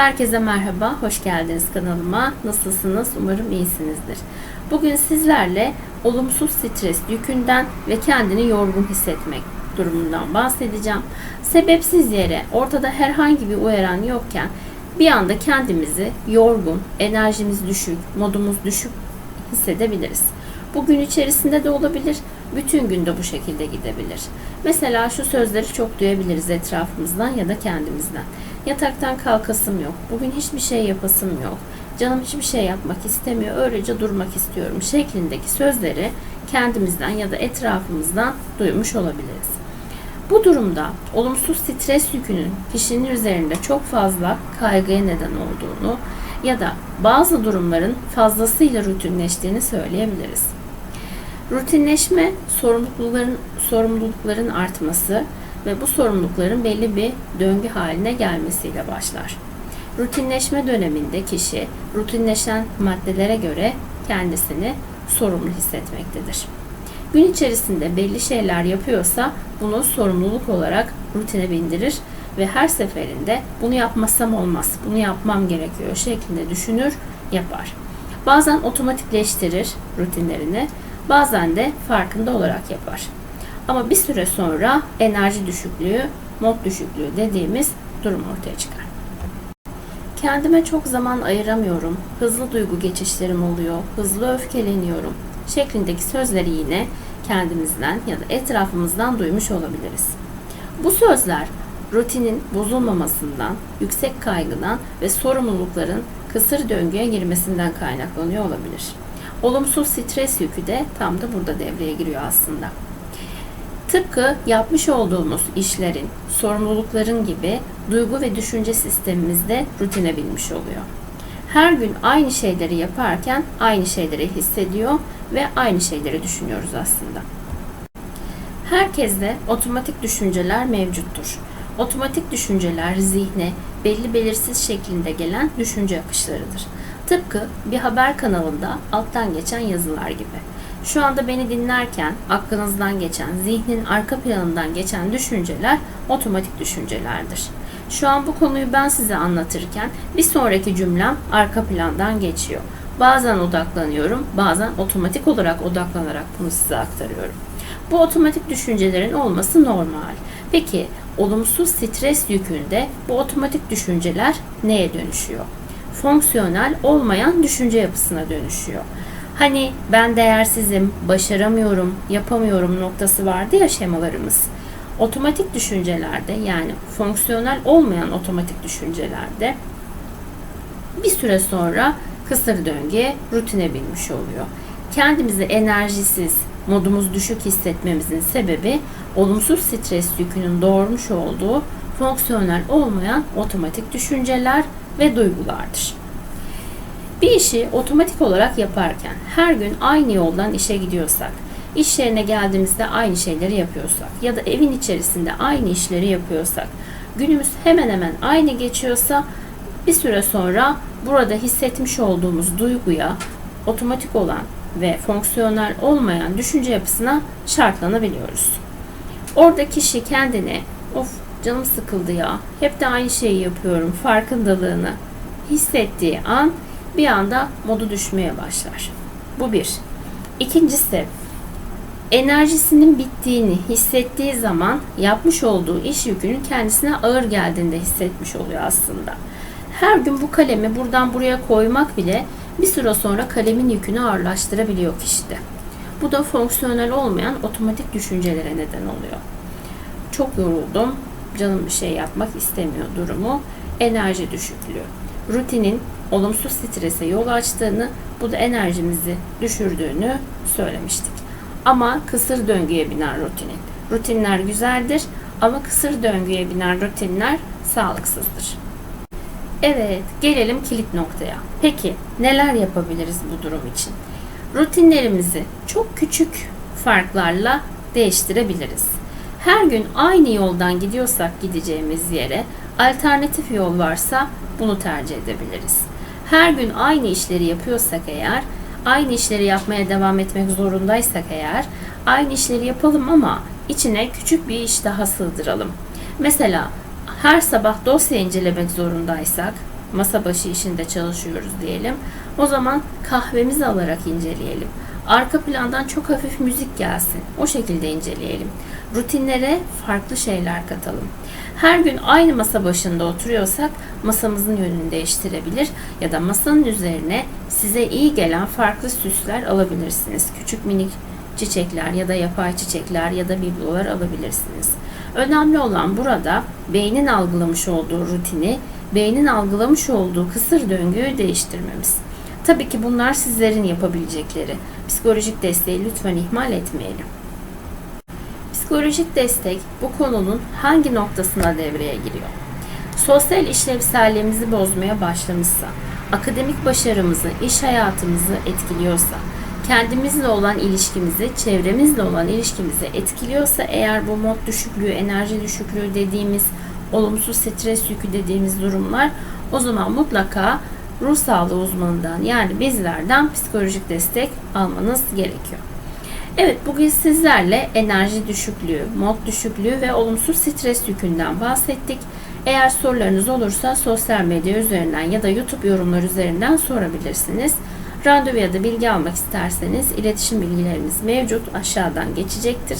Herkese merhaba, hoş geldiniz kanalıma. Nasılsınız? Umarım iyisinizdir. Bugün sizlerle olumsuz stres yükünden ve kendini yorgun hissetmek durumundan bahsedeceğim. Sebepsiz yere ortada herhangi bir uyaran yokken bir anda kendimizi yorgun, enerjimiz düşük, modumuz düşük hissedebiliriz. Bu gün içerisinde de olabilir, bütün günde bu şekilde gidebilir. Mesela şu sözleri çok duyabiliriz etrafımızdan ya da kendimizden. Yataktan kalkasım yok, bugün hiçbir şey yapasım yok, canım hiçbir şey yapmak istemiyor, öylece durmak istiyorum şeklindeki sözleri kendimizden ya da etrafımızdan duymuş olabiliriz. Bu durumda olumsuz stres yükünün kişinin üzerinde çok fazla kaygıya neden olduğunu ya da bazı durumların fazlasıyla rutinleştiğini söyleyebiliriz. Rutinleşme sorumlulukların sorumlulukların artması ve bu sorumlulukların belli bir döngü haline gelmesiyle başlar. Rutinleşme döneminde kişi rutinleşen maddelere göre kendisini sorumlu hissetmektedir. Gün içerisinde belli şeyler yapıyorsa bunu sorumluluk olarak rutine bindirir ve her seferinde bunu yapmasam olmaz, bunu yapmam gerekiyor şeklinde düşünür, yapar. Bazen otomatikleştirir rutinlerini, bazen de farkında olarak yapar. Ama bir süre sonra enerji düşüklüğü, mod düşüklüğü dediğimiz durum ortaya çıkar. Kendime çok zaman ayıramıyorum, hızlı duygu geçişlerim oluyor, hızlı öfkeleniyorum şeklindeki sözleri yine kendimizden ya da etrafımızdan duymuş olabiliriz. Bu sözler rutinin bozulmamasından, yüksek kaygıdan ve sorumlulukların kısır döngüye girmesinden kaynaklanıyor olabilir. Olumsuz stres yükü de tam da burada devreye giriyor aslında. Tıpkı yapmış olduğumuz işlerin, sorumlulukların gibi duygu ve düşünce sistemimizde rutine binmiş oluyor. Her gün aynı şeyleri yaparken aynı şeyleri hissediyor ve aynı şeyleri düşünüyoruz aslında. Herkeste otomatik düşünceler mevcuttur. Otomatik düşünceler zihne belli belirsiz şeklinde gelen düşünce akışlarıdır. Tıpkı bir haber kanalında alttan geçen yazılar gibi. Şu anda beni dinlerken aklınızdan geçen, zihnin arka planından geçen düşünceler otomatik düşüncelerdir. Şu an bu konuyu ben size anlatırken bir sonraki cümlem arka plandan geçiyor. Bazen odaklanıyorum, bazen otomatik olarak odaklanarak bunu size aktarıyorum. Bu otomatik düşüncelerin olması normal. Peki olumsuz stres yükünde bu otomatik düşünceler neye dönüşüyor? Fonksiyonel olmayan düşünce yapısına dönüşüyor. Hani ben değersizim, başaramıyorum, yapamıyorum noktası vardı ya şemalarımız. Otomatik düşüncelerde yani fonksiyonel olmayan otomatik düşüncelerde bir süre sonra kısır döngüye rutine binmiş oluyor. Kendimizi enerjisiz, modumuz düşük hissetmemizin sebebi olumsuz stres yükünün doğurmuş olduğu fonksiyonel olmayan otomatik düşünceler ve duygulardır. Bir işi otomatik olarak yaparken her gün aynı yoldan işe gidiyorsak, iş yerine geldiğimizde aynı şeyleri yapıyorsak ya da evin içerisinde aynı işleri yapıyorsak, günümüz hemen hemen aynı geçiyorsa bir süre sonra burada hissetmiş olduğumuz duyguya otomatik olan ve fonksiyonel olmayan düşünce yapısına şartlanabiliyoruz. Orada kişi kendine of canım sıkıldı ya hep de aynı şeyi yapıyorum farkındalığını hissettiği an bir anda modu düşmeye başlar. Bu bir. İkincisi enerjisinin bittiğini hissettiği zaman yapmış olduğu iş yükünün kendisine ağır geldiğinde hissetmiş oluyor aslında. Her gün bu kalemi buradan buraya koymak bile bir süre sonra kalemin yükünü ağırlaştırabiliyor kişide. Bu da fonksiyonel olmayan otomatik düşüncelere neden oluyor. Çok yoruldum, canım bir şey yapmak istemiyor durumu, enerji düşüklüğü. Rutinin olumsuz strese yol açtığını, bu da enerjimizi düşürdüğünü söylemiştik. Ama kısır döngüye binen rutinin. Rutinler güzeldir ama kısır döngüye binen rutinler sağlıksızdır. Evet, gelelim kilit noktaya. Peki neler yapabiliriz bu durum için? Rutinlerimizi çok küçük farklarla değiştirebiliriz. Her gün aynı yoldan gidiyorsak gideceğimiz yere alternatif yol varsa bunu tercih edebiliriz. Her gün aynı işleri yapıyorsak eğer, aynı işleri yapmaya devam etmek zorundaysak eğer, aynı işleri yapalım ama içine küçük bir iş daha sığdıralım. Mesela her sabah dosya incelemek zorundaysak masa başı işinde çalışıyoruz diyelim. O zaman kahvemizi alarak inceleyelim. Arka plandan çok hafif müzik gelsin. O şekilde inceleyelim. Rutinlere farklı şeyler katalım. Her gün aynı masa başında oturuyorsak masamızın yönünü değiştirebilir ya da masanın üzerine size iyi gelen farklı süsler alabilirsiniz. Küçük minik çiçekler ya da yapay çiçekler ya da biblolar alabilirsiniz. Önemli olan burada beynin algılamış olduğu rutini, beynin algılamış olduğu kısır döngüyü değiştirmemiz. Tabii ki bunlar sizlerin yapabilecekleri. Psikolojik desteği lütfen ihmal etmeyelim. Psikolojik destek bu konunun hangi noktasına devreye giriyor? Sosyal işlevselliğimizi bozmaya başlamışsa, akademik başarımızı, iş hayatımızı etkiliyorsa, kendimizle olan ilişkimizi, çevremizle olan ilişkimizi etkiliyorsa eğer bu mod düşüklüğü, enerji düşüklüğü dediğimiz, olumsuz stres yükü dediğimiz durumlar o zaman mutlaka ruh sağlığı uzmanından yani bizlerden psikolojik destek almanız gerekiyor. Evet bugün sizlerle enerji düşüklüğü, mod düşüklüğü ve olumsuz stres yükünden bahsettik. Eğer sorularınız olursa sosyal medya üzerinden ya da YouTube yorumlar üzerinden sorabilirsiniz. Randevu ya da bilgi almak isterseniz iletişim bilgilerimiz mevcut aşağıdan geçecektir.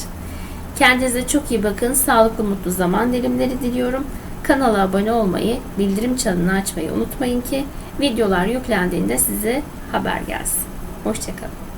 Kendinize çok iyi bakın. Sağlıklı mutlu zaman dilimleri diliyorum. Kanala abone olmayı, bildirim çanını açmayı unutmayın ki videolar yüklendiğinde size haber gelsin. Hoşçakalın.